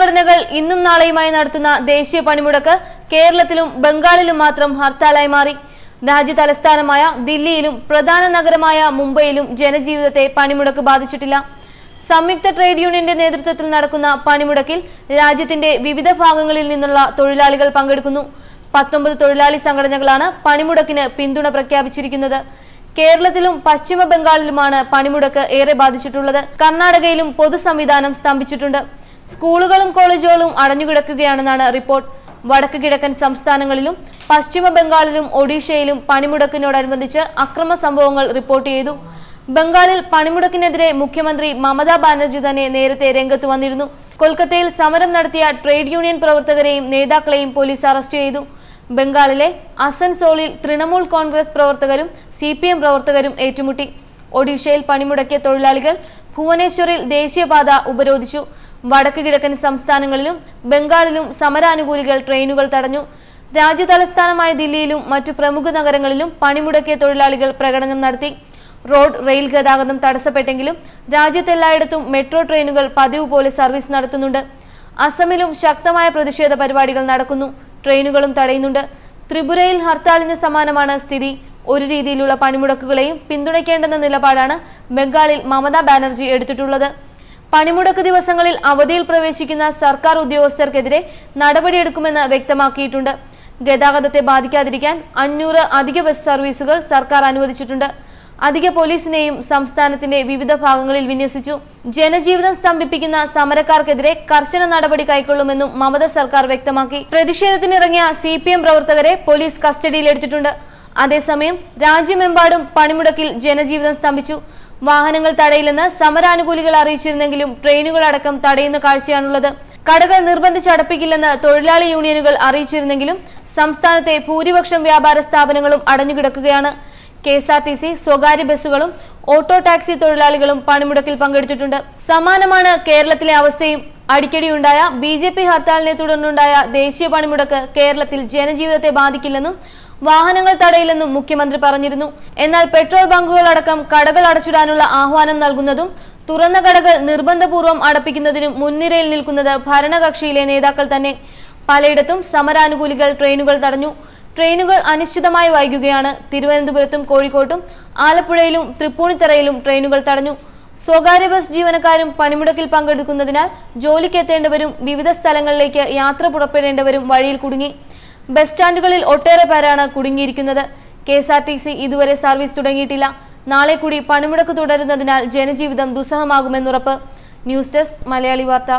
സംഘടനകൾ ഇന്നും നാളെയുമായി നടത്തുന്ന ദേശീയ പണിമുടക്ക് കേരളത്തിലും ബംഗാളിലും മാത്രം ഹർത്താലായി മാറി. രാജ്യ തലസ്ഥാനമായ ദില്ലിയിലും പ്രധാന നഗരമായ മുംബൈയിലും ജനജീവിതത്തെ പണിമുടക്ക് ബാധിച്ചിട്ടില്ല. സംയുക്ത ട്രേഡ് യൂണിയന്റെ നേതൃത്വത്തിൽ നടക്കുന്ന പണിമുടക്കിൽ രാജ്യത്തിന്റെ വിവിധ ഭാഗങ്ങളിൽ നിന്നുള്ള തൊഴിലാളികൾ പങ്കെടുക്കുന്നു. പത്തൊമ്പത് തൊഴിലാളി സംഘടനകളാണ് പണിമുടക്കിന് പിന്തുണ പ്രഖ്യാപിച്ചിരിക്കുന്നത്. കേരളത്തിലും പശ്ചിമ ബംഗാളിലുമാണ് പണിമുടക്ക് ഏറെ ബാധിച്ചിട്ടുള്ളത്. കർണാടകയിലും പൊതുസംവിധാനം സ്തംഭിച്ചിട്ടുണ്ട്. സ്കൂളുകളും കോളേജുകളും അടഞ്ഞുകിടക്കുകയാണെന്നാണ് റിപ്പോർട്ട്. വടക്ക് കിഴക്കൻ സംസ്ഥാനങ്ങളിലും പശ്ചിമ ബംഗാളിലും ഒഡീഷയിലും പണിമുടക്കിനോടനുബന്ധിച്ച് അക്രമ സംഭവങ്ങൾ റിപ്പോർട്ട് ചെയ്തു. ബംഗാളിൽ പണിമുടക്കിനെതിരെ മുഖ്യമന്ത്രി മമതാ ബാനർജി തന്നെ നേരത്തെ രംഗത്ത് വന്നിരുന്നു. കൊൽക്കത്തയിൽ സമരം നടത്തിയ ട്രേഡ് യൂണിയൻ പ്രവർത്തകരെയും നേതാക്കളെയും പോലീസ് അറസ്റ്റ് ചെയ്തു. ബംഗാളിലെ അസൻസോളിൽ തൃണമൂൽ കോൺഗ്രസ് പ്രവർത്തകരും സി പ്രവർത്തകരും ഏറ്റുമുട്ടി. ഒഡീഷയിൽ പണിമുടക്കിയ തൊഴിലാളികൾ ഭുവനേശ്വറിൽ ദേശീയപാത ഉപരോധിച്ചു. വടക്ക് കിഴക്കൻ സംസ്ഥാനങ്ങളിലും ബംഗാളിലും സമരാനുകൂലികൾ ട്രെയിനുകൾ തടഞ്ഞു. രാജ്യ തലസ്ഥാനമായ ദില്ലിയിലും മറ്റു പ്രമുഖ നഗരങ്ങളിലും പണിമുടക്കിയ തൊഴിലാളികൾ പ്രകടനം നടത്തി. റോഡ് റെയിൽ ഗതാഗതം തടസ്സപ്പെട്ടെങ്കിലും രാജ്യത്തെല്ലായിടത്തും മെട്രോ ട്രെയിനുകൾ പതിവ് പോലെ സർവീസ് നടത്തുന്നുണ്ട്. അസമിലും ശക്തമായ പ്രതിഷേധ പരിപാടികൾ നടക്കുന്നു. ട്രെയിനുകളും തടയുന്നുണ്ട്. ത്രിപുരയിൽ ഹർത്താലിന് സമാനമാണ് സ്ഥിതി. ഒരു രീതിയിലുള്ള പണിമുടക്കുകളെയും പിന്തുണയ്ക്കേണ്ടെന്ന നിലപാടാണ് ബംഗാളിൽ മമതാ ബാനർജി എടുത്തിട്ടുള്ളത്. പണിമുടക്ക് ദിവസങ്ങളിൽ അവധിയിൽ പ്രവേശിക്കുന്ന സർക്കാർ ഉദ്യോഗസ്ഥർക്കെതിരെ നടപടിയെടുക്കുമെന്ന് വ്യക്തമാക്കിയിട്ടുണ്ട്. ഗതാഗതത്തെ ബാധിക്കാതിരിക്കാൻ അഞ്ഞൂറ് അധിക ബസ് സർവീസുകൾ സർക്കാർ അനുവദിച്ചിട്ടുണ്ട്. അധിക പോലീസിനെയും സംസ്ഥാനത്തിന്റെ വിവിധ ഭാഗങ്ങളിൽ വിന്യസിച്ചു. ജനജീവിതം സ്തംഭിപ്പിക്കുന്ന സമരക്കാർക്കെതിരെ കർശന നടപടി കൈക്കൊള്ളുമെന്നും മമത സർക്കാർ വ്യക്തമാക്കി. പ്രതിഷേധത്തിനിറങ്ങിയ സി പി എം പ്രവർത്തകരെ പോലീസ് കസ്റ്റഡിയിലെടുത്തിട്ടുണ്ട്. അതേസമയം രാജ്യമെമ്പാടും പണിമുടക്കിൽ ജനജീവിതം സ്തംഭിച്ചു. വാഹനങ്ങൾ തടയില്ലെന്ന് സമരാനുകൂലികൾ അറിയിച്ചിരുന്നെങ്കിലും ട്രെയിനുകൾ അടക്കം തടയുന്ന കാഴ്ചയാണുള്ളത്. കടകൾ നിർബന്ധിച്ചടപ്പിക്കില്ലെന്ന് തൊഴിലാളി യൂണിയനുകൾ അറിയിച്ചിരുന്നെങ്കിലും സംസ്ഥാനത്തെ ഭൂരിപക്ഷം വ്യാപാര സ്ഥാപനങ്ങളും അടഞ്ഞുകിടക്കുകയാണ്. K S R T C സ്വകാര്യ ബസ്സുകളും ഓട്ടോ ടാക്സി തൊഴിലാളികളും പണിമുടക്കിൽ പങ്കെടുത്തിട്ടുണ്ട്. സമാനമാണ് കേരളത്തിലെ അവസ്ഥയും. അടിക്കടിയുണ്ടായ ബി ജെ പി ഹർത്താലിനെ തുടർന്നുണ്ടായ ദേശീയ പണിമുടക്ക് കേരളത്തിൽ ജനജീവിതത്തെ ബാധിക്കില്ലെന്നും വാഹനങ്ങൾ തടയില്ലെന്നും മുഖ്യമന്ത്രി പറഞ്ഞിരുന്നു. എന്നാൽ പെട്രോൾ ബങ്കുകൾ അടക്കം കടകൾ അടച്ചിടാനുള്ള ആഹ്വാനം നൽകുന്നതും തുറന്ന കടകൾ നിർബന്ധപൂർവം അടപ്പിക്കുന്നതിനും മുൻനിരയിൽ നിൽക്കുന്നത് ഭരണകക്ഷിയിലെ നേതാക്കൾ തന്നെ. പലയിടത്തും സമരാനുകൂലികൾ ട്രെയിനുകൾ തടഞ്ഞു. ട്രെയിനുകൾ അനിശ്ചിതമായി വൈകുകയാണ്. തിരുവനന്തപുരത്തും കോഴിക്കോട്ടും ആലപ്പുഴയിലും തൃപ്പൂണിത്തറയിലും ട്രെയിനുകൾ തടഞ്ഞു. സ്വകാര്യ ബസ് ജീവനക്കാരും പണിമുടക്കിൽ പങ്കെടുക്കുന്നതിനാൽ ജോലിക്കെത്തേണ്ടവരും വിവിധ സ്ഥലങ്ങളിലേക്ക് യാത്ര പുറപ്പെടേണ്ടവരും വഴിയിൽ കുടുങ്ങി. ബസ് സ്റ്റാൻഡുകളിൽ ഒട്ടേറെ പേരാണ് കുടുങ്ങിയിരിക്കുന്നത്. K S R T C ഇതുവരെ സർവീസ് തുടങ്ങിയിട്ടില്ല. നാളെ കൂടി പണിമുടക്ക് തുടരുന്നതിനാൽ ജനജീവിതം ദുസ്സഹമാകുമെന്നുറപ്പ്. ന്യൂസ് ഡെസ്ക് മലയാളി വാർത്ത.